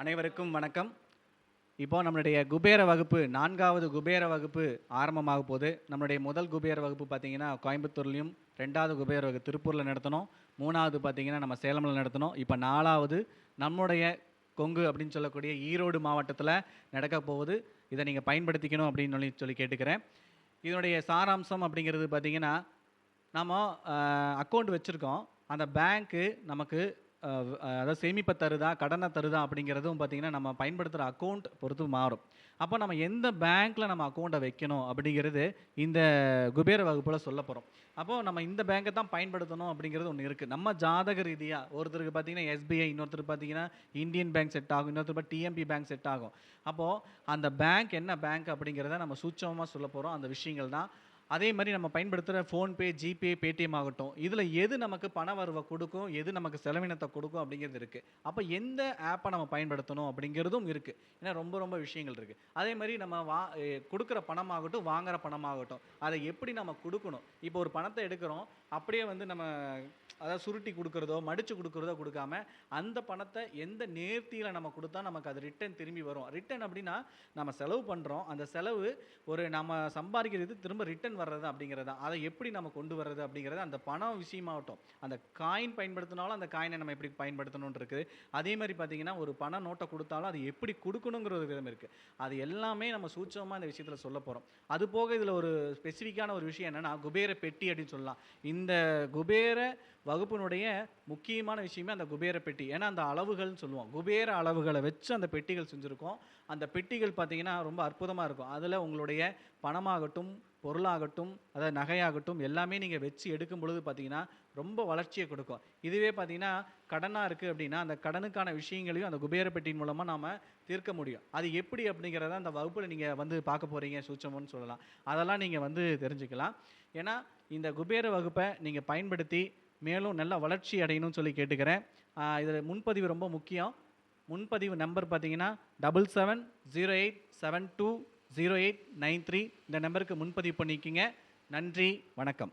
அனைவருக்கும் வணக்கம். இப்போ நம்மளுடைய குபேர வகுப்பு நான்காவது குபேர வகுப்பு ஆரம்பமாக போகுது. நம்மளுடைய முதல் குபேர வகுப்பு பார்த்தீங்கன்னா கோயம்புத்தூர்லேயும் ரெண்டாவது குபேர வகுப்பு திருப்பூரில் நடத்தினோம் மூணாவது பார்த்திங்கன்னா நம்ம சேலமில் நடத்தினோம் இப்போ நாலாவது நம்முடைய கொங்கு அப்படின்னு சொல்லக்கூடிய ஈரோடு மாவட்டத்தில் நடக்க போகுது. இதை நீங்கள் பயன்படுத்திக்கணும் அப்படின்னு சொல்லி சொல்லி கேட்டுக்கிறேன். இதனுடைய சாராம்சம் அப்படிங்கிறது பார்த்தீங்கன்னா நம்ம அக்கௌண்ட் வச்சுருக்கோம். அந்த பேங்க்கு நமக்கு அதாவது சேமிப்பை தருதா கடனை தருதா அப்படிங்கிறதும் பார்த்தீங்கன்னா நம்ம பயன்படுத்துகிற அக்கௌண்ட் பொறுத்து மாறும். அப்போ நம்ம எந்த பேங்க்கில் நம்ம அக்கௌண்ட்டை வைக்கணும் அப்படிங்கிறது இந்த குபேர வகுப்பில் சொல்ல போகிறோம் அப்போது நம்ம இந்த பேங்க்கை தான் பயன்படுத்தணும் அப்படிங்கிறது ஒன்று இருக்குது நம்ம ஜாதக ரீதியாக ஒருத்தருக்கு பார்த்தீங்கன்னா எஸ்பிஐ இன்னொருத்தர் பார்த்தீங்கன்னா இந்தியன் பேங்க் செட் ஆகும் இன்னொருத்தர் டிஎம்பி பேங்க் செட் ஆகும். அப்போது அந்த பேங்க் என்ன பேங்க் அப்படிங்கிறத நம்ம சூட்சமாக சொல்ல போகிறோம் அந்த விஷயங்கள் தான் அதே மாதிரி நம்ம பயன்படுத்துகிற ஃபோன்பே ஜிபே பேடிஎம் ஆகட்டும் இதில் எது நமக்கு பண வரவை கொடுக்கும் எது நமக்கு செலவினத்தை கொடுக்கும் அப்படிங்கிறது இருக்குது அப்போ எந்த ஆப்பை நம்ம பயன்படுத்தணும் அப்படிங்கிறதும் இருக்குது ஏன்னா ரொம்ப ரொம்ப விஷயங்கள் இருக்குது அதே மாதிரி நம்ம வா கொடுக்குற பணமாகட்டும் வாங்குகிற பணமாகட்டும் அதை எப்படி நம்ம கொடுக்கணும்? இப்போ ஒரு பணத்தை எடுக்கிறோம் அப்படியே வந்து நம்ம அதாவது சுருட்டி கொடுக்குறதோ மடித்து கொடுக்குறதோ கொடுக்காம அந்த பணத்தை எந்த நேர்த்தியில் நம்ம கொடுத்தா நமக்கு அது ரிட்டர்ன் திரும்பி வரும். ரிட்டர்ன் அப்படின்னா நம்ம செலவு பண்ணுறோம் அந்த செலவு ஒரு நம்ம சம்பாதிக்கிறது திரும்ப ரிட்டர்ன் வர்றது அப்படிங்கிறது தான் அதை எப்படி நம்ம கொண்டு வர்றது அப்படிங்கிறது அந்த பணம் விஷயமாகட்டும் அந்த காயின் பயன்படுத்தினாலும் அந்த காயினை நம்ம எப்படி பயன்படுத்தணும்னு இருக்குது. அதே மாதிரி பார்த்தீங்கன்னா ஒரு பண நோட்டை கொடுத்தாலும் அது எப்படி கொடுக்கணுங்கிற ஒரு விதம் இருக்குது. அது எல்லாமே நம்ம சூட்சமாக இந்த விஷயத்தில் சொல்ல போகிறோம் அது போக இதில் ஒரு ஸ்பெசிஃபிக்கான ஒரு விஷயம் என்னென்னா குபேர பெட்டி அப்படின்னு சொல்லலாம். இந்த குபேர வகுப்பினுடைய முக்கியமான விஷயமே அந்த குபேர பெட்டி. ஏன்னா அந்த அளவுகள்னு சொல்லுவோம். குபேர அளவுகளை வச்சு அந்த பெட்டிகள் செஞ்சுருக்கோம். அந்த பெட்டிகள் பார்த்தீங்கன்னா ரொம்ப அற்புதமாக இருக்கும். அதில் உங்களுடைய பணமாகட்டும் பொருளாகட்டும் அதாவது நகையாகட்டும் எல்லாமே நீங்கள் வச்சு எடுக்கும் பொழுது பார்த்தீங்கன்னா ரொம்ப வளர்ச்சியை கொடுக்கும். இதுவே பார்த்தீங்கன்னா கடனாக இருக்குது அப்படின்னா அந்த கடனுக்கான விஷயங்களையும் அந்த குபேர பெட்டியின் மூலமாக நாம் தீர்க்க முடியும். அது எப்படி அப்படிங்கிறத அந்த வகுப்பில் நீங்கள் வந்து பார்க்க போகிறீங்க சூச்சமோன்னு சொல்லலாம். அதெல்லாம் நீங்கள் வந்து தெரிஞ்சுக்கலாம். ஏன்னா இந்த குபேர வகுப்பை நீங்கள் பயன்படுத்தி மேலும் நல்ல வளர்ச்சி அடையணும்னு சொல்லி கேட்டுக்கிறேன். இதில் முன்பதிவு ரொம்ப முக்கியம். முன்பதிவு நம்பர் பார்த்தீங்கன்னா double seven zero eight seven two zero eight nine three. இந்த நம்பருக்கு முன்பதிவு பண்ணிக்கிங்க. நன்றி வணக்கம்.